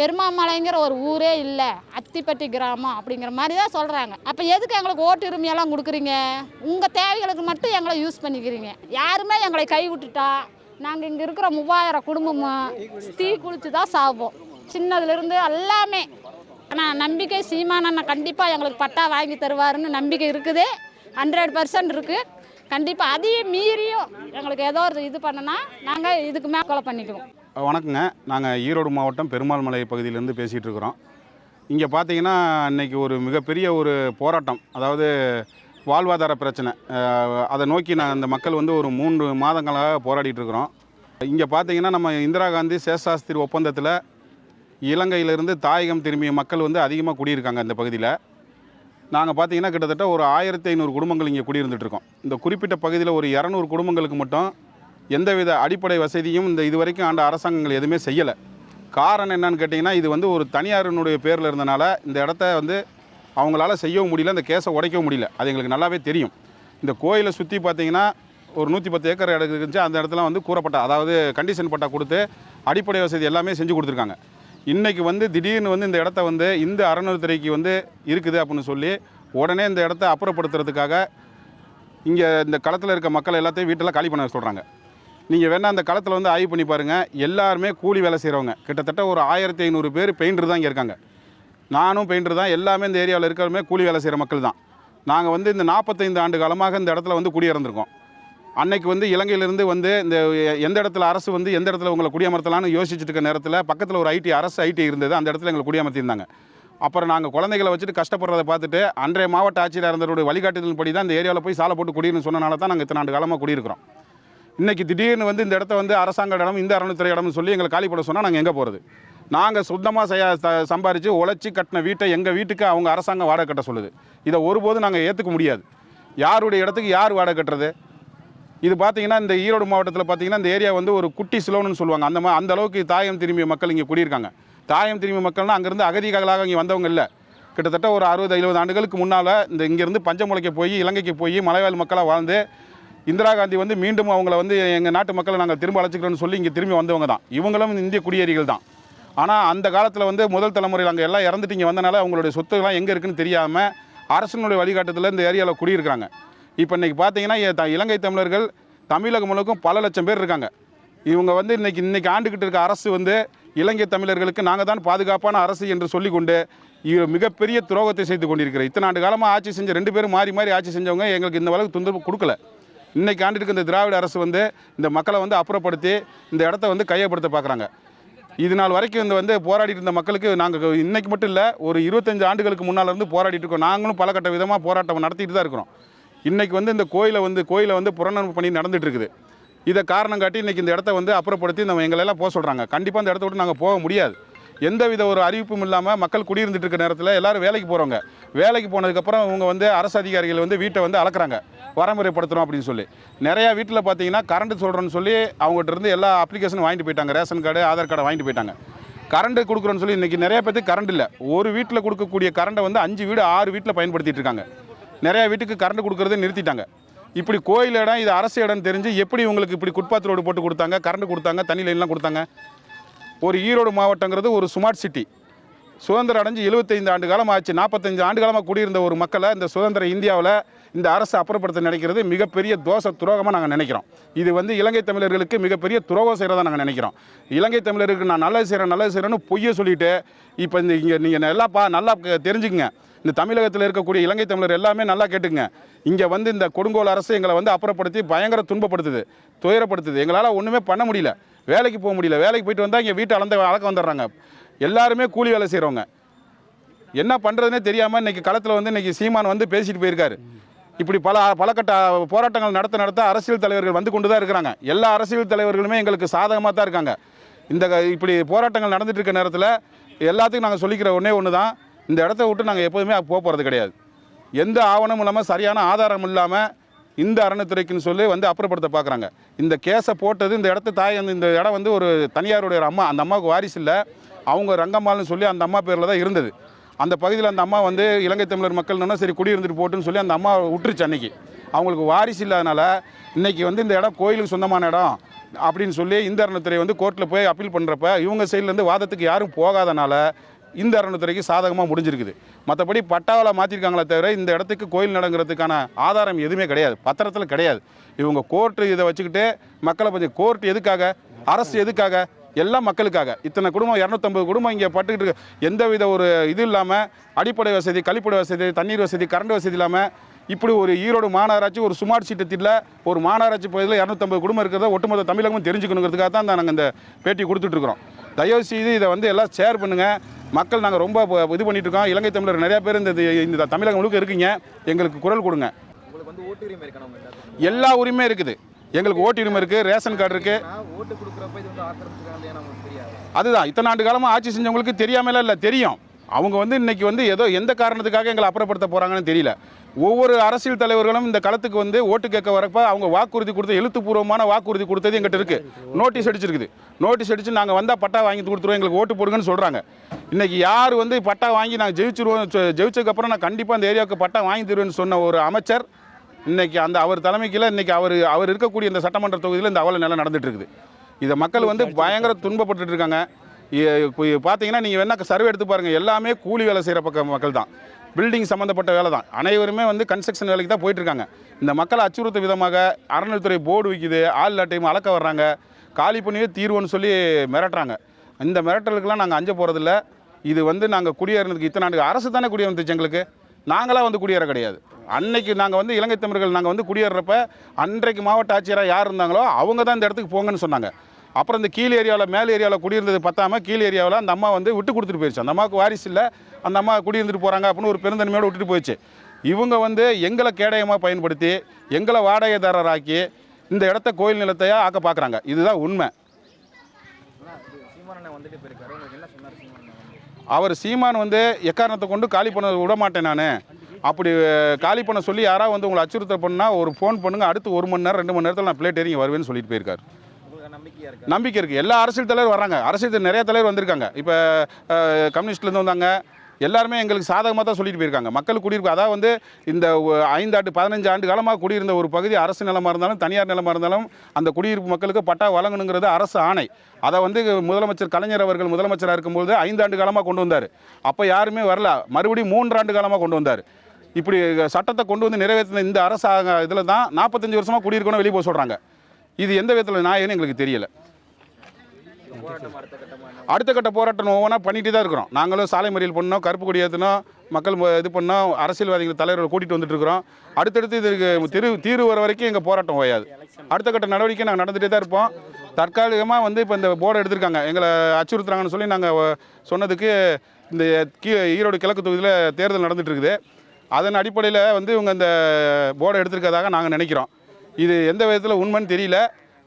பெருமாமலைங்கிற ஒரு ஊரே இல்லை அத்திப்பட்டி கிராமம் அப்படிங்கிற மாதிரி தான் சொல்கிறாங்க அப்போ எதுக்கு எங்களுக்கு ஓட்டுரிமையெல்லாம் கொடுக்குறீங்க? உங்கள் தேவைகளுக்கு மட்டும் எங்களை யூஸ் பண்ணிக்கிறீங்க. யாருமே எங்களை கை விட்டுட்டா நாங்கள் இங்கே இருக்கிற மூவாயிரம் குடும்பமும் தீ குளித்து தான் சாவோம். சின்னதுலேருந்து எல்லாமே. ஆனால் நம்பிக்கை சீமானண்ணா கண்டிப்பாக எங்களுக்கு பட்டா வாங்கி தருவாருன்னு நம்பிக்கை இருக்குது. ஹண்ட்ரட் பர்சன்ட் இருக்குது கண்டிப்பாக அதையும் மீறியும் எங்களுக்கு ஏதோ ஒரு இது பண்ணுனா நாங்கள் இதுக்கு மேலே கொலை பண்ணிக்குவோம். வணக்கங்க. நாங்கள் ஈரோடு மாவட்டம் பெருமாள் மலை பகுதியிலேருந்து பேசிகிட்டு இருக்கிறோம் இங்கே பார்த்தீங்கன்னா இன்றைக்கி ஒரு மிகப்பெரிய ஒரு போராட்டம் அதாவது வாழ்வாதார பிரச்சனை. அதை நோக்கி நான் அந்த மக்கள் வந்து ஒரு மூன்று மாதங்களாக போராடிட்டு இருக்கிறோம் இங்கே பார்த்தீங்கன்னா நம்ம இந்திரா காந்தி சேஷாஸ்திரி ஒப்பந்தத்தில் இலங்கையிலிருந்து தாயகம் திரும்பிய மக்கள் வந்து அதிகமாக குடியிருக்காங்க இந்த பகுதியில். நாங்கள் பார்த்தீங்கன்னா கிட்டத்தட்ட ஒரு ஆயிரத்தி ஐநூறு குடும்பங்கள் இங்கே குடியிருந்துட்டு இருக்கோம் இந்த குறிப்பிட்ட பகுதியில் ஒரு இரநூறு குடும்பங்களுக்கு மட்டும் எந்தவித அடிப்படை வசதியும் இந்த இதுவரைக்கும் ஆண்ட அரசாங்கங்கள் எதுவுமே செய்யலை. காரணம் என்னன்னு கேட்டிங்கன்னா இது வந்து ஒரு தனியாரினுடைய பேரில் இருந்தனால இந்த இடத்த வந்து அவங்களால செய்யவும் முடியல இந்த கேஸை உடைக்கவும் முடியல. அது எங்களுக்கு நல்லாவே தெரியும். இந்த கோயிலை சுற்றி பார்த்தீங்கன்னா ஒரு நூற்றி பத்து ஏக்கர் இடம் இருந்துச்சு அந்த இடத்துல வந்து கூறப்பட்ட அதாவது கண்டிஷன் பட்டா கொடுத்து அடிப்படை வசதி எல்லாமே செஞ்சு கொடுத்துருக்காங்க. இன்றைக்கி வந்து திடீர்னு வந்து இந்த இடத்த வந்து இந்த அறநிலைத்துறைக்கு வந்து இருக்குது அப்படின்னு சொல்லி உடனே இந்த இடத்த அப்புறப்படுத்துறதுக்காக இங்கே இந்த களத்தில் இருக்க மக்கள் எல்லாத்தையும் வீட்டில் காலி பண்ண சொல்கிறாங்க நீங்கள் வேணால் அந்த களத்தில் வந்து ஆய்வு பண்ணி பாருங்கள் எல்லாருமே கூலி வேலை செய்கிறவங்க கிட்டத்தட்ட ஒரு ஆயிரத்தி ஐநூறு பேர் பெயிண்டர் தான் இங்கே இருக்காங்க. நானும் பெயிண்டர் தான். எல்லாமே இந்த ஏரியாவில் இருக்கிறவங்க கூலி வேலை செய்கிற மக்கள் தான். நாங்கள் வந்து இந்த நாற்பத்தைந்து ஆண்டு காலமாக இந்த இடத்துல வந்து குடியிருந்திருக்கோம் அன்னைக்கு வந்து இலங்கையிலேருந்து வந்து இந்த எந்த இடத்துல அரசு வந்து எந்த இடத்துல உங்களை குடியமர்த்தலாம்னு யோசிச்சுட்டு இருக்க நேரத்தில் பக்கத்தில் ஒரு ஐடி அரசு ஐடி இருந்தது. அந்த இடத்துல எங்களை குடியமர்த்தியிருந்தாங்க. அப்புறம் நாங்கள் குழந்தைகளை வச்சுட்டு கஷ்டப்படுறதை பார்த்துட்டு அன்றைய மாவட்ட ஆட்சியர் இருந்தவருடைய வழிகாட்டுதல்படி தான் இந்த ஏரியாவில் போய் சாலை போட்டு குடியிருன்னு சொன்னனால தான் நாங்கள் இத்தனை ஆண்டு காலமாக குடியிருக்கிறோம். இன்றைக்கி திடீர்னு வந்து இந்த இடத்த வந்து அரசாங்க இடம் இந்த அறநிலைத்துறை இடம்னு சொல்லி எங்களை காலி போட சொன்னால் நாங்கள் எங்கே போகிறது நாங்கள் சுத்தமாக செய்ய சம்பாரித்து உழைச்சி கட்டின வீட்டை எங்கள் வீட்டுக்கு அவங்க அரசாங்கம் வாடகை கட்ட சொல்லுது. இதை ஒருபோதும் நாங்கள் ஏற்றுக்க முடியாது. யாருடைய இடத்துக்கு யார் வாடகை கட்டுறது? இது பார்த்தீங்கன்னா இந்த ஈரோடு மாவட்டத்தில் பார்த்தீங்கன்னா இந்த ஏரியா வந்து ஒரு குட்டி சிலோன்னு சொல்லுவாங்க. அந்த மா அந்த அளவுக்கு தாயம் திரும்பிய மக்கள் இங்கே குடியிருக்காங்க. தாயம் திரும்பிய மக்கள்னால் அங்கேருந்து அகதிகளாக இங்கே வந்தவங்க இல்லை. கிட்டத்தட்ட ஒரு அறுபது எழுபது ஆண்டுகளுக்கு முன்னால் இந்த இங்கேருந்து பஞ்சமுலைக்கு போய் இலங்கைக்கு போய் மலைவாழ் மக்களாக வாழ்ந்து இந்திரா காந்தி வந்து மீண்டும் அவங்கள வந்து எங்கள் நாட்டு மக்களை நாங்கள் திரும்ப அழைச்சிக்கிறோன்னு சொல்லி இங்கே திரும்பி வந்தவங்க தான். இவங்களும் இந்திய குடியேறிகள் தான். ஆனால் அந்த காலத்தில் வந்து முதல் தலைமுறையில் அங்கே எல்லாம் இறந்துட்டு இங்கே வந்தனால அவங்களுடைய சொத்துக்கெல்லாம் எங்கே இருக்குன்னு தெரியாமல் அரசனுடைய வழிகாட்டத்தில் இந்த ஏரியாவில் குடியிருக்கிறாங்க. இப்போ இன்றைக்கி பார்த்தீங்கன்னா த- இலங்கை தமிழர்கள் தமிழகம் முழுக்கும் பல லட்சம் பேர் இருக்காங்க. இவங்க வந்து இன்னைக்கு இன்றைக்கி ஆண்டுக்கிட்டு இருக்க அரசு வந்து இலங்கை தமிழர்களுக்கு நாங்கள் தான் பாதுகாப்பான அரசு என்று சொல்லிக்கொண்டு இவ மிகப்பெரிய துரோகத்தை செய்து கொண்டிருக்கிற இத்தனை ஆண்டு காலமாக ஆட்சி செஞ்ச ரெண்டு பேரும் மாறி மாறி ஆட்சி செஞ்சவங்க எங்களுக்கு இந்த அளவுக்கு தொந்தரவு கொடுக்கல. இன்றைக்கி ஆண்டுக்கு இந்த திராவிட அரசு வந்து இந்த மக்களை வந்து அப்புறப்படுத்தி இந்த இடத்த வந்து கையப்படுத்த பார்க்குறாங்க. இது நாள் வரைக்கும் இந்த வந்து போராடிட்டு இருந்த மக்களுக்கு நாங்கள் இன்றைக்கி மட்டும் இல்லை ஒரு இருபத்தஞ்சு ஆண்டுகளுக்கு முன்னால் இருந்து போராடிட்டு இருக்கோம். நாங்களும் பல கட்ட விதமாக போராட்டம் நடத்திட்டு தான் இருக்கிறோம். இன்றைக்கி வந்து இந்த கோயிலை வந்து கோயிலை வந்து புறநடப்பு பண்ணி நடந்துட்டு இருக்குது. இதை காரணம் காட்டி இன்றைக்கி இந்த இடத்த வந்து அப்புறப்படுத்தி நம்ம எங்களெல்லாம் போக சொல்கிறாங்க கண்டிப்பாக இந்த இடத்த விட்டு நாங்கள் போக முடியாது. எந்தவித ஒரு அறிவிப்பும் இல்லாமல் மக்கள் குடியிருந்துட்டு இருக்க நேரத்தில் எல்லாரும் வேலைக்கு போகிறவங்க வேலைக்கு போனதுக்கப்புறம் இவங்க வந்து அரசு அதிகாரிகள் வந்து வீட்டை வந்து அளக்குறாங்க. வரமுறைப்படுத்துகிறோம் அப்படின்னு சொல்லி. நிறையா வீட்டில் பார்த்தீங்கன்னா கரண்ட் சொல்கிறேன்னு சொல்லி அவங்ககிட்ட இருந்து எல்லா அப்ளிகேஷனும் வாங்கிட்டு போயிட்டாங்க. ரேஷன் கார்டு ஆதார் கார்டை வாங்கிட்டு போயிட்டாங்க. கரண்ட் கொடுக்குறோன்னு சொல்லி இன்றைக்கி நிறைய பேருக்கு கரண்ட் இல்லை. ஒரு வீட்டில் கொடுக்கக்கூடிய கரண்ட்டை வந்து அஞ்சு வீடு ஆறு வீட்டில் பயன்படுத்திட்டு இருக்காங்க. நிறையா வீட்டுக்கு கரண்ட் கொடுக்குறத நிறுத்திட்டாங்க. இப்படி கோயில் இடம் இது அரசு இடம் தெரிஞ்சு எப்படி உங்களுக்கு இப்படி குட்பாத் ரோடு போட்டு கொடுத்தாங்க கரண்ட் கொடுத்தாங்க தண்ணி லைன்லாம் கொடுத்தாங்க? ஒரு ஈரோடு மாவட்டங்கிறது ஒரு ஸ்மார்ட் சிட்டி சுதந்திரம் அடைஞ்சு 75 ஆண்டு காலம் ஆச்சு. நாற்பத்தஞ்சு ஆண்டு காலமாக கூடியிருந்த ஒரு மக்களை இந்த சுதந்திர இந்தியாவில் இந்த அரசு அப்புறப்படுத்த நினைக்கிறது மிகப்பெரிய தோஷ துரோகமாக நாங்கள் நினைக்கிறோம். இது வந்து இலங்கை தமிழர்களுக்கு மிகப்பெரிய துரோகம் செய்கிறதா நாங்கள் நினைக்கிறோம். இலங்கை தமிழருக்கு நான் நல்லது செய்கிறேன் நல்லது செய்கிறேன்னு பொய்யை சொல்லிட்டு இப்போ இந்த இங்கே நீங்கள் நல்லா பா நல்லா க- தெரிஞ்சுக்கங்க. இந்த தமிழகத்தில் இருக்கக்கூடிய இலங்கை தமிழர் எல்லாமே நல்லா கேட்டுங்க இங்கே வந்து இந்த கொடுங்கோல் அரசு எங்களை வந்து அப்புறப்படுத்தி பயங்கர துன்பப்படுத்துது துயரப்படுத்துது. எங்களால் ஒன்றுமே பண்ண முடியல. வேலைக்கு போக முடியல. வேலைக்கு போயிட்டு வந்தால் இங்கே வீட்டை அளந்த அளக்க வந்துடுறாங்க. எல்லாருமே கூலி வேலை செய்கிறவங்க என்ன பண்ணுறதுனே தெரியாமல் இன்றைக்கி களத்தில் வந்து இன்றைக்கி சீமான் வந்து பேசிட்டு போயிருக்காரு. இப்படி பல பல கட்ட போராட்டங்கள் நடத்த நடத்த அரசியல் தலைவர்கள் வந்து கொண்டு தான் இருக்கிறாங்க. எல்லா அரசியல் தலைவர்களுமே எங்களுக்கு சாதகமாக தான் இருக்காங்க. இந்த க- இப்படி போராட்டங்கள் நடந்துட்டு இருக்க நேரத்தில் எல்லாத்துக்கும் நாங்கள் சொல்லிக்கிற ஒன்றே ஒன்று தான் இந்த இடத்த விட்டு நாங்கள் எப்போதுமே போக போகிறது கிடையாது. எந்த ஆவணமும் இல்லாமல் சரியான ஆதாரம் இல்லாமல் இந்த அறநிலைத்துறைக்குன்னு சொல்லி வந்து அப்புறப்படுத்த பார்க்குறாங்க. இந்த கேஸை போட்டது இந்த இடத்த தாய் அந்த- இந்த இடம் வந்து ஒரு தனியாருடைய அம்மா அந்த அம்மாவுக்கு வாரிசு இல்லை. அவங்க ரங்கம்மாள்னு சொல்லி அந்த அம்மா பேரில் தான் இருந்தது. அந்த பகுதியில் அந்த அம்மா வந்து இலங்கை தமிழர் மக்கள்னா சரி குடியிருந்துட்டு போட்டுன்னு சொல்லி அந்த அம்மா விட்டுருச்சு அன்னைக்கு. அவங்களுக்கு வாரிசு இல்லாதனால இன்னைக்கு வந்து இந்த இடம் கோயிலுக்கு சொந்தமான இடம் அப்படின்னு சொல்லி இந்த அறநிலைத்துறை வந்து கோர்ட்டில் போய் அப்பீல் பண்ணுறப்ப இவங்க சைட்லேருந்து வாதத்துக்கு யாரும் போகாதனால இந்த அறநிலைத்துறைக்கு சாதகமாக முடிஞ்சிருக்குது. மற்றபடி பட்டாவில் மாற்றிருக்காங்களே தவிர இந்த இடத்துக்கு கோயில் நடங்கிறதுக்கான ஆதாரம் எதுவுமே கிடையாது. பத்திரத்தில் கிடையாது. இவங்க கோர்ட்டு இதை வச்சுக்கிட்டு மக்களை கொஞ்சம் கோர்ட் எதுக்காக அரசு எதுக்காக எல்லாம் மக்களுக்காக. இத்தனை குடும்பம் இரநூத்தம்பது குடும்பம் இங்கே பட்டுக்கிட்டு இருக்கு. எந்தவித ஒரு இது இல்லாமல் அடிப்படை வசதி கழிப்படை வசதி தண்ணீர் வசதி கரண்ட் வசதி இல்லாமல் இப்படி ஒரு ஈரோடு மாநகராட்சி ஒரு சுமார்ட் சீட்டத்தில் ஒரு மாநகராட்சி பகுதியில் இரநூத்தம்பது குடும்பம் இருக்கிறத ஒட்டுமொத்த தமிழகமும் தெரிஞ்சுக்கணுங்கிறதுக்காக தான் நாங்கள் இந்த பேட்டி கொடுத்துட்ருக்குறோம் தயவு செய்து இதை வந்து எல்லாம் ஷேர் பண்ணுங்கள் மக்கள் நாங்கள் ரொம்ப இது பண்ணிட்டு இருக்கோம் இலங்கை தமிழர் நிறையா பேர் இந்த இந்த தமிழகம் முழுக்க இருக்கீங்க. எங்களுக்கு குரல் கொடுங்க. எல்லா உரிமையும் இருக்குது. எங்களுக்கு ஓட்டு உரிமை இருக்குது ரேஷன் கார்டு இருக்குது அதுதான். இத்தனை ஆண்டு காலமாக ஆட்சி செஞ்சவங்களுக்கு தெரியாமல இல்லை தெரியும். அவங்க வந்து இன்னைக்கு வந்து ஏதோ எந்த காரணத்துக்காக எங்களை அப்புறப்படுத்த போகிறாங்கன்னு தெரியல. ஒவ்வொரு அரசியல் தலைவர்களும் இந்த களத்துக்கு வந்து ஓட்டு கேட்க வரப்ப அவங்க வாக்குறுதி கொடுத்து எழுத்துப்பூர்வமான வாக்குறுதி கொடுத்தது எங்கிட்ட இருக்கு. நோட்டீஸ் அடிச்சிருக்குது. நோட்டீஸ் அடிச்சு நாங்கள் வந்தால் பட்டா வாங்கி கொடுத்துருவோம் எங்களுக்கு ஓட்டு போடுங்கன்னு சொல்கிறாங்க இன்னைக்கு யார் வந்து பட்டா வாங்கி நாங்கள் ஜெயிச்சிருவோம் ஜெயிச்சதுக்கப்புறம் நான் கண்டிப்பாக இந்த ஏரியாவுக்கு பட்டா வாங்கி தருவேன்னு சொன்ன ஒரு அமைச்சர் இன்னைக்கு அந்த அவர் தலைமைக்கில் இன்னைக்கு அவர் அவர் இருக்கக்கூடிய இந்த சட்டமன்ற தொகுதியில் இந்த அவல நிலை நடந்துட்டு இருக்குது. இதை மக்கள் வந்து பயங்கர இருக்காங்க. இ- இப்போ பார்த்தீங்கன்னா நீங்கள் வேணா சர்வே எடுத்து பாருங்கள் எல்லாமே கூலி வேலை செய்கிற பக்கம் மக்கள் தான். பில்டிங் சம்மந்தப்பட்ட வேலை தான். அனைவருமே வந்து கன்ஸ்ட்ரக்ஷன் வேலைக்கு தான் போயிட்டுருக்காங்க இந்த மக்களை அச்சுறுத்த விதமாக அறநிலைத்துறை போர்டு விற்கிது ஆள் இல்லாட்டையும் அளக்க வர்றாங்க. காலி பண்ணியே தீர்வுன்னு சொல்லி மிரட்டுறாங்க. இந்த மிரட்டலுக்கெல்லாம் நாங்கள் அஞ்ச போகிறதில்ல இது வந்து நாங்கள் குடியேறினதுக்கு இத்தனை ஆண்டுக்கு அரசு தானே குடியேறந்துச்சு எங்களுக்கு? நாங்களாம் வந்து குடியேற கிடையாது. அன்னைக்கு நாங்கள் வந்து இலங்கை தமிழர்கள் நாங்கள் வந்து குடியேறப்ப அன்றைக்கு மாவட்ட ஆட்சியராக யார் இருந்தாங்களோ அவங்க தான் இந்த இடத்துக்கு போங்கன்னு சொன்னாங்க. அப்புறம் இந்த கீழ் ஏரியாவில் மேல் ஏரியாவில் குடியிருந்தது பத்தாமல் கீழ் ஏரியாவில் அந்த அம்மா வந்து விட்டு கொடுத்துட்டு போயிடுச்சு அந்த அம்மாவுக்கு வாரிசு இல்லை. அந்த அம்மா குடியிருந்துட்டு போகிறாங்க அப்படின்னு ஒரு பெருந்தன்மையோடு விட்டுட்டு போயிடுச்சு. இவங்க வந்து எங்களை கேடயமாக பயன்படுத்தி எங்களை வாடகைதாரராக்கி இந்த இடத்த கோயில் நிலத்தையாக ஆக்க பார்க்குறாங்க இதுதான் உண்மை. அவர் சீமான் வந்து எக்காரணத்தை கொண்டு காலி பண்ண விட மாட்டேன் நான். அப்படி காலி பண்ண சொல்லி யாராவது வந்து உங்களை அச்சுறுத்தல் பண்ணால் ஒரு ஃபோன் பண்ணுங்கள் அடுத்து ஒரு மணி நேரம் ரெண்டு மணி நேரத்தில் நான் பிளேட் ஏறி வருவேன்னு சொல்லிட்டு போயிருக்காரு. நம்பிக்கை இருக்குது எல்லா அரசியல் தலைவர் வராங்க அரசியல் நிறைய தலைவர் வந்திருக்காங்க. இப்போ கம்யூனிஸ்ட்லேருந்து வந்தாங்க. எல்லாருமே எங்களுக்கு சாதகமாக தான் சொல்லிட்டு போயிருக்காங்க. மக்கள் குடியிருப்பு அதாவது வந்து இந்த ஐந்து ஐந்தாண்டு பதினஞ்சு ஆண்டு காலமாக குடியிருந்த ஒரு பகுதி அரசு நிலமாக இருந்தாலும் தனியார் நிலமாக இருந்தாலும் அந்த குடியிருப்பு மக்களுக்கு பட்டா வழங்கணுங்கிறது அரசு ஆணை. அதை வந்து முதலமைச்சர் கலைஞர் அவர்கள் முதலமைச்சராக இருக்கும்போது ஐந்தாண்டு காலமாக கொண்டு வந்தார். அப்போ யாருமே வரல. மறுபடியும் மூன்றாண்டு காலமாக கொண்டு வந்தார். இப்படி சட்டத்தை கொண்டு வந்து நிறைவேற்றின இந்த அரசாங்க இதில் தான் நாற்பத்தஞ்சு வருஷமாக குடியிருக்கணும் வெளியே போக சொல்கிறாங்க இது எந்த விதத்தில் நியாயம்னு எங்களுக்கு தெரியலை. அடுத்த கட்ட போராட்டம் ஒவ்வொன்றா பண்ணிட்டு தான் இருக்கிறோம். நாங்களும் சாலை மறியல் பண்ணோம் கருப்பு கொடி ஏற்றினோம் மக்கள் இது பண்ணோம் அரசியல்வாதிகள் தலைவர்கள் கூட்டிகிட்டு வந்துட்டு இருக்கிறோம். அடுத்தடுத்து இதுக்கு திரு தீர்வு வர வரைக்கும் எங்கள் போராட்டம் ஓயாது. அடுத்த கட்ட நடவடிக்கை நாங்கள் நடந்துகிட்டே தான் இருப்போம். தற்காலிகமாக வந்து இப்போ இந்த போர்டை எடுத்திருக்காங்க. எங்களை அச்சுறுத்துறாங்கன்னு சொல்லி நாங்கள் சொன்னதுக்கு இந்த கீ ஈரோடு கிழக்கு தொகுதியில் தேர்தல் நடந்துட்டு இருக்குது. அதன் அடிப்படையில் வந்து இவங்க இந்த போர்டை எடுத்திருக்கதாக நாங்கள் நினைக்கிறோம். இது எந்த விதத்தில் உண்மைன்னு தெரியல.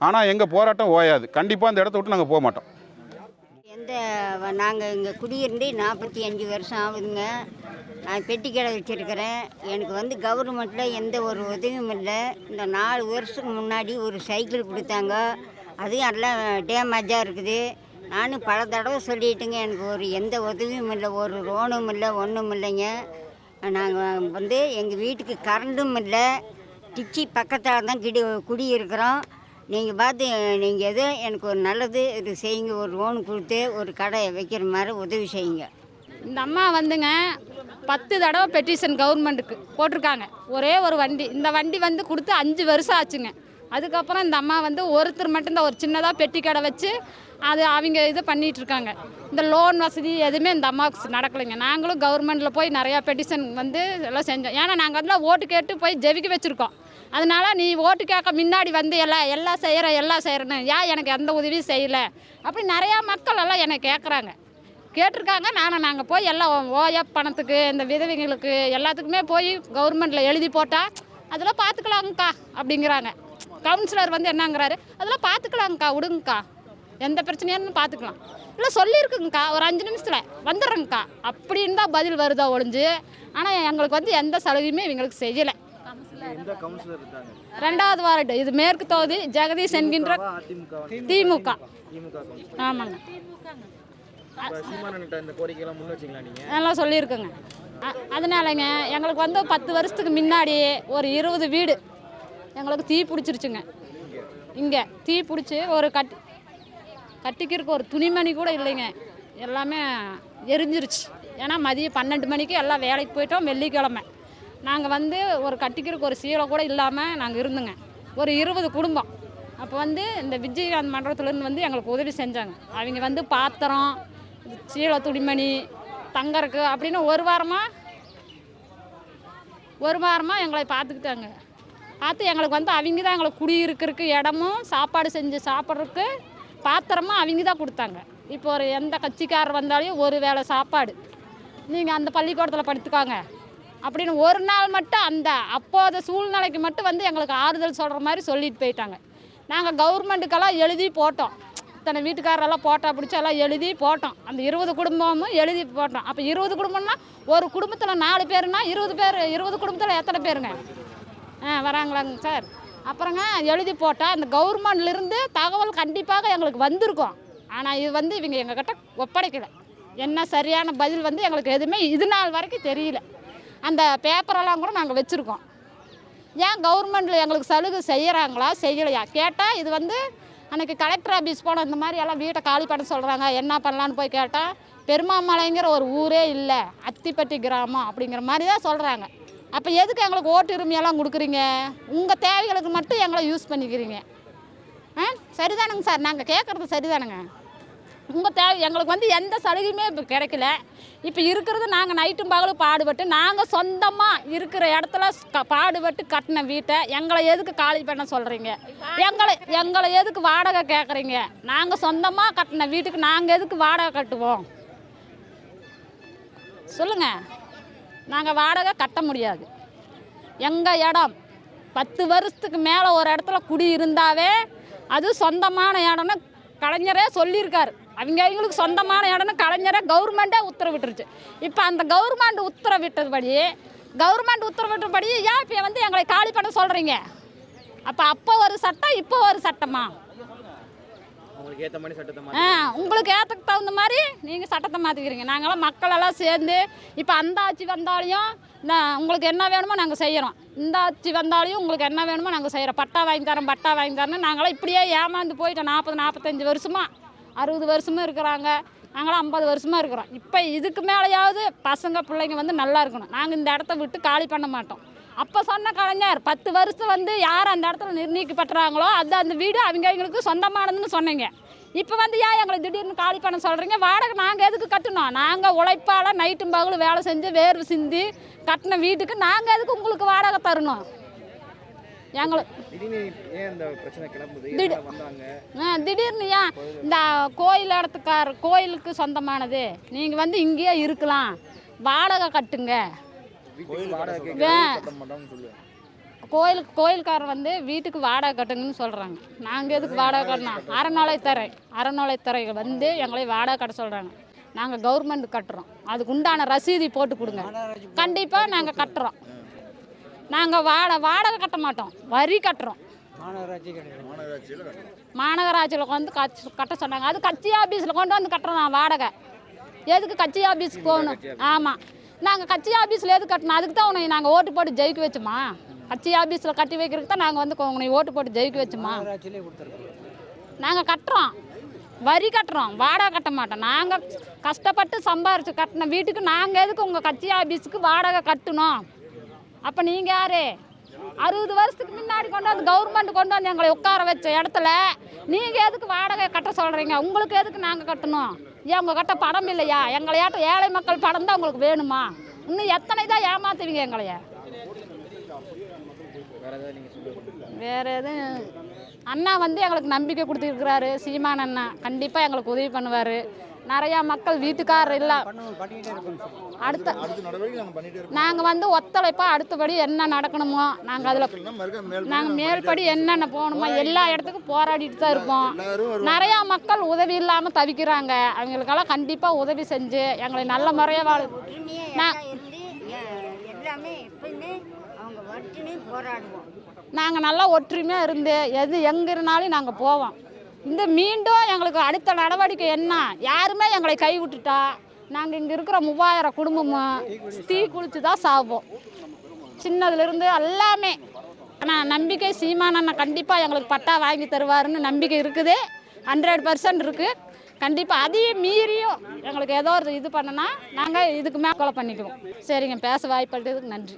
ஆனால் எங்கள் போராட்டம் ஓயாது. கண்டிப்பாக அந்த இடத்த விட்டு நாங்கள் போக மாட்டோம். எந்த நாங்கள் இங்கே குடியிருந்து நாற்பத்தி அஞ்சு வருஷம் ஆகுதுங்க. நான் பெட்டி கடை வச்சுருக்கிறேன். எனக்கு வந்து கவர்மெண்ட்டில் எந்த ஒரு உதவியும் இல்லை. இந்த நாலு வருஷத்துக்கு முன்னாடி ஒரு சைக்கிள் கொடுத்தாங்க. அதுவும் எல்லாம் டேமேஜாக இருக்குது. நானும் பல தடவை சொல்லிட்டுங்க எனக்கு ஒரு எந்த உதவியும் இல்லை ஒரு லோனும் இல்லை ஒன்றும் இல்லைங்க. நாங்கள் வந்து எங்கள் வீட்டுக்கு கரண்டும் இல்லை. டிச்சி பக்கத்தில் தான் கிடி குடியிருக்கிறோம். நீங்கள் பார்த்து நீங்கள் எது எனக்கு ஒரு நல்லது இது செய்யுங்க ஒரு லோன் கொடுத்து ஒரு கடை வைக்கிற மாதிரி உதவி செய்யுங்க. இந்த அம்மா வந்துங்க பத்து தடவை பெட்டிஷன் கவர்மெண்ட்டுக்கு போட்டிருக்காங்க. ஒரே ஒரு வண்டி. இந்த வண்டி வந்து கொடுத்து அஞ்சு வருஷம் ஆச்சுங்க. அதுக்கப்புறம் இந்த அம்மா வந்து ஒருத்தர் மட்டும்தான் ஒரு சின்னதாக பெட்டி கடை வச்சு அது அவங்க இது பண்ணிகிட்ருக்காங்க இந்த லோன் வசதி எதுவுமே இந்த அம்மாவுக்கு நடக்கலைங்க. நாங்களும் கவர்மெண்ட்டில் போய் நிறையா பெட்டிஷன் வந்து எல்லாம் செஞ்சோம். ஏன்னா நாங்கள் வந்து ஓட்டு கேட்டு போய் ஜெபிக்க வச்சுருக்கோம். அதனால நீ ஓட்டு கேட்க முன்னாடி வந்து எல்லாம் எல்லாம் செய்கிற எல்லாம் செய்கிறேன்னு ஏன் எனக்கு எந்த உதவியும் செய்யலை? அப்படி நிறையா மக்கள் எல்லாம் என்னை கேட்குறாங்க. கேட்டிருக்காங்க. நானும் நாங்கள் போய் எல்லாம் ஓஎஃப் பணத்துக்கு இந்த விதவைங்களுக்கு எல்லாத்துக்குமே போய் கவர்மெண்ட்டில் எழுதி போட்டால் அதெல்லாம் பார்த்துக்கலாங்கக்கா அப்படிங்கிறாங்க. கவுன்சிலர் வந்து என்னங்கிறாரு அதெல்லாம் பார்த்துக்கலாங்கக்கா விடுங்கக்கா. எந்த பிரச்சனையானு பார்த்துக்கலாம். இல்லை சொல்லியிருக்குங்கக்கா ஒரு அஞ்சு நிமிஷத்தில் வந்துடுறேங்கக்கா. அப்படின்னு தான் பதில் வருதா ஒழிஞ்சு. ஆனால் எங்களுக்கு வந்து எந்த சலுகையுமே இவங்களுக்கு செய்யலை. ரெண்டாவது வார்டு இது மேற்கு தொகுதி ஜெகதீஷ் என்கின்ற திமுக. ஆமாங்க. அதெல்லாம் சொல்லியிருக்குங்க. அதனாலங்க எங்களுக்கு வந்து பத்து வருஷத்துக்கு முன்னாடி ஒரு இருபது வீடு எங்களுக்கு தீ பிடிச்சிருச்சுங்க. இங்கே தீ பிடிச்சி ஒரு கட் கட்டிக்கிறதுக்கு ஒரு துணிமணி கூட இல்லைங்க. எல்லாமே எரிஞ்சிருச்சு. ஏன்னா மதியம் பன்னெண்டு மணிக்கு எல்லாம் வேலைக்கு போயிட்டோம் வெள்ளிக்கிழமை. நாங்கள் வந்து ஒரு கட்டிக்கிறதுக்கு ஒரு சீலை கூட இல்லாமல் நாங்கள் இருந்தோங்க. ஒரு இருபது குடும்பம். அப்போ வந்து இந்த விஜயகாந்த் மன்றத்துலேருந்து வந்து எங்களுக்கு உதவி செஞ்சாங்க. அவங்க வந்து பாத்திரம் சீலை துணிமணி தங்கறக்கு அப்படின்னு ஒரு வாரமாக ஒரு வாரமாக எங்களை பார்த்துக்கிட்டாங்க பார்த்து எங்களுக்கு வந்து அவங்க தான் எங்களுக்கு குடியிருக்கிறதுக்கு இடமும் சாப்பாடு செஞ்சு சாப்பிட்றதுக்கு பாத்திரமும் அவங்க தான் கொடுத்தாங்க. இப்போ ஒரு எந்த கட்சிக்காரர் வந்தாலும் ஒரு வேளை சாப்பாடு. நீங்கள் அந்த பள்ளிக்கூடத்தில் படுத்துக்காங்க. அப்படின்னு ஒரு நாள் மட்டும் அந்த அப்போத சூழ்நிலைக்கு மட்டும் வந்து எங்களுக்கு ஆறுதல் சொல்கிற மாதிரி சொல்லிட்டு போயிட்டாங்க. நாங்கள் கவர்மெண்ட்டுக்கெல்லாம் எழுதி போட்டோம். இத்தனை வீட்டுக்காரெல்லாம் போட்டா பிடிச்சி எல்லாம் எழுதி போட்டோம். அந்த இருபது குடும்பமும் எழுதி போட்டோம். அப்போ இருபது குடும்பம்னா ஒரு குடும்பத்தில் நாலு பேருனா இருபது பேர் இருபது குடும்பத்தில் எத்தனை பேருங்க? ஆ வராங்களாங்க சார். அப்புறங்க எழுதி போட்டால் அந்த கவர்மெண்ட்லேருந்து தகவல் கண்டிப்பாக எங்களுக்கு வந்திருக்கும். ஆனால் இது வந்து இவங்க எங்ககிட்ட ஒப்படைக்கலை. என்ன சரியான பதில் வந்து எங்களுக்கு எதுவுமே இது நாள் வரைக்கும் தெரியல. அந்த பேப்பரெல்லாம் கூட நாங்கள் வச்சுருக்கோம். ஏன் கவர்மெண்ட்டில் எங்களுக்கு சலுகை செய்கிறாங்களா செய்யலையா? கேட்டால் இது வந்து அன்றைக்கி கலெக்டர் ஆஃபீஸ் போனோம் இந்த மாதிரி எல்லாம் வீட்டை காலி பண்ண சொல்கிறாங்க என்ன பண்ணலான்னு போய் கேட்டால் பெருமாமலைங்கிற ஒரு ஊரே இல்லை. அத்திப்பட்டி கிராமம் அப்படிங்கிற மாதிரி தான் சொல்கிறாங்க அப்போ எதுக்கு எங்களுக்கு ஓட்டுரிமையெல்லாம் கொடுக்குறீங்க? உங்கள் தேவைகளுக்கு மட்டும் எங்களை யூஸ் பண்ணிக்கிறீங்க. ஆ? சரிதானுங்க சார். நாங்கள் கேட்குறது சரிதானுங்க. உங்கள் தேவை. எங்களுக்கு வந்து எந்த சலுகையுமே இப்போ கிடைக்கல. இப்போ இருக்கிறது நாங்கள் நைட்டும் பகலும் பாடுபட்டு நாங்கள் சொந்தமாக இருக்கிற இடத்துல க- பாடுபட்டு கட்டின வீட்டை எங்களை எதுக்கு காலி பண்ண சொல்கிறீங்க எங்களை எங்களை எதுக்கு வாடகை கேட்குறீங்க நாங்கள் சொந்தமாக கட்டின வீட்டுக்கு நாங்கள் எதுக்கு வாடகை கட்டுவோம்? சொல்லுங்கள் நாங்கள் வாடகை கட்ட முடியாது. எங்கள் இடம் பத்து வருஷத்துக்கு மேலே ஒரு இடத்துல குடி இருந்தாவே அது சொந்தமான இடம்னு கலைஞரே சொல்லியிருக்காரு. அவங்க அவங்களுக்கு சொந்தமான இடம்னு கலைஞரே கவர்மெண்ட்டே உத்தரவிட்டுருச்சு. இப்போ அந்த கவர்மெண்ட் உத்தரவிட்டபடி கவர்மெண்ட் உத்தரவிட்டபடி ஏன் இப்போ வந்து எங்களை காலி பண்ண சொல்கிறீங்க அப்போ அப்போ ஒரு சட்டம் இப்போ ஒரு சட்டமா? உங்களுக்கு ஆ ஏற்றக்கு தகுந்த மாதிரி நீங்கள் சட்டத்தை மாற்றிக்கிறீங்க நாங்களாம் மக்களெல்லாம் சேர்ந்து இப்போ அந்த ஆட்சி வந்தாலையும் நான் உங்களுக்கு என்ன வேணுமோ நாங்கள் செய்கிறோம் இந்த ஆட்சி வந்தாலையும் உங்களுக்கு என்ன வேணுமோ நாங்கள் செய்கிறோம் பட்டா வாங்கி தரோம் பட்டா வாங்கி தரோம்னு நாங்களாம் இப்படியே ஏமாந்து போயிட்டோம் நாற்பது நாற்பத்தஞ்சு வருஷமா. அறுபது வருஷமும் இருக்கிறாங்க. நாங்களாம் ஐம்பது வருஷமாக இருக்கிறோம். இப்போ இதுக்கு மேலேயாவது பசங்க பிள்ளைங்க வந்து நல்லா இருக்கணும். நாங்கள் இந்த இடத்த விட்டு காலி பண்ண மாட்டோம். அப்போ சொன்ன கலைஞர் பத்து வருஷம் வந்து யார் அந்த இடத்துல நிர்ணயிக்கப்படுறாங்களோ அது அந்த வீடு அவங்க அவங்களுக்கு சொந்தமானதுன்னு சொன்னீங்க. இப்போ வந்து ஏன் எங்களை திடீர்னு காலி பண்ண சொல்கிறீங்க வாடகை நாங்கள் எதுக்கு கட்டணும்? நாங்கள் உழைப்பால் நைட்டும் பகலும் வேலை செஞ்சு வேர்வை சிந்தி கட்டின வீட்டுக்கு நாங்கள் எதுக்கு உங்களுக்கு வாடகை தரணும்? எங்களுக்கு திடீர்னு ஏன் இந்த பிரச்சனை கிளம்புது? திடீர்- எதனால வந்தாங்க? ஆ, திடீர்னு ஏன் இந்த கோயில் இடத்துக்கார் கோயிலுக்கு சொந்தமானது? நீங்கள் வந்து இங்கேயே இருக்கலாம். வாடகை கட்டுங்க. கோயிலுக்கு கோயில்காரர் வந்து வீட்டுக்கு வாடகை கட்டுங்கன்னு சொல்கிறாங்க நாங்கள் எதுக்கு வாடகை கட்டணும்? அறநிலைத்துறை அறநிலைத்துறை வந்து எங்களை வாடகை கட்ட சொல்கிறாங்க நாங்கள் கவர்மெண்ட் கட்டுறோம். அதுக்கு உண்டான ரசீதி போட்டு கொடுங்க. கண்டிப்பாக நாங்கள் கட்டுறோம். நாங்கள் வாட வாடகை கட்ட மாட்டோம். வரி கட்டுறோம். மாநகராட்சியில் வந்து கட்ட சொன்னாங்க. அது கட்சி ஆஃபீஸில் கொண்டு வந்து கட்டுறோம் வாடகை. எதுக்கு கட்சி ஆஃபீஸுக்கு போகணும்? ஆமாம் நாங்கள் கட்சி ஆஃபீஸில் எது கட்டணும்? அதுக்கு தான் உனக்கு நாங்கள் ஓட்டு போட்டு ஜெயிக்க வச்சோமா? கட்சி ஆஃபீஸில் கட்டி வைக்கிறதுக்கு தான் நாங்கள் வந்து உன்னை ஓட்டு போட்டு ஜெயிக்க வச்சோமா? நாங்கள் கட்டுறோம். வரி கட்டுறோம். வாடகை கட்ட மாட்டோம். நாங்கள் கஷ்டப்பட்டு சம்பாரிச்சு கட்டின வீட்டுக்கு நாங்கள் எதுக்கு உங்கள் கட்சி ஆஃபீஸுக்கு வாடகை கட்டணும்? அப்போ நீங்கள் யாரு? அறுபது வருஷத்துக்கு முன்னாடி கொண்டு வந்து கவர்மெண்ட் கொண்டு வந்து எங்களை உட்கார வச்ச இடத்துல நீங்கள் எதுக்கு வாடகை கட்ட சொல்கிறீங்க உங்களுக்கு எதுக்கு நாங்கள் கட்டணும்? ஏன் உங்கள் கிட்ட படம் இல்லையா? எங்களையாட்ட ஏழை மக்கள் படம் தான் உங்களுக்கு வேணுமா? இன்னும் எத்தனை தான் ஏமாத்துவீங்க எங்களைய வேற வேறு எதுவும் அண்ணா வந்து எங்களுக்கு நம்பிக்கை கொடுத்துருக்குறாரு. சீமான் அண்ணா கண்டிப்பாக எங்களுக்கு உதவி பண்ணுவார். நிறையா மக்கள் வீட்டுக்காரர் இல்லை. அடுத்த நாங்கள் வந்து ஒத்துழைப்பாக அடுத்தபடி என்ன நடக்கணுமோ நாங்கள் அதில் நாங்கள் மேல்படி என்னென்ன போகணுமோ எல்லா இடத்துக்கும் போராடிட்டு தான் இருப்போம். நிறையா மக்கள் உதவி இல்லாமல் தவிக்கிறாங்க. அவங்களுக்கெல்லாம் கண்டிப்பாக உதவி செஞ்சு எங்களை நல்ல முறையாக வாழ் நான் எல்லாமே எப்பயுமே அவங்க போராடுவோம் நாங்கள் நல்லா ஒற்றுமையாக இருந்து எது எங்கே இருந்தாலும் நாங்கள் போவோம். இந்த மீண்டும் எங்களுக்கு அடுத்த நடவடிக்கை என்ன? யாருமே எங்களை கை விட்டுட்டா? நாங்கள் இங்கே இருக்கிற மூவாயிரம் குடும்பமும் தீ குளித்து தான் சாவோம். சின்னதுலேருந்து எல்லாமே. ஆனால் நம்பிக்கை சீமானண்ணன் கண்டிப்பாக எங்களுக்கு பட்டா வாங்கி தருவாருன்னு நம்பிக்கை இருக்குது. ஹண்ட்ரட் பர்சன்ட் இருக்குது கண்டிப்பாக அதையும் மீறியும் எங்களுக்கு ஏதோ ஒரு இது பண்ணனா நாங்கள் இதுக்கு மேலே கொலை பண்ணிக்குவோம். சரிங்க பேச வாய்ப்பு நன்றி.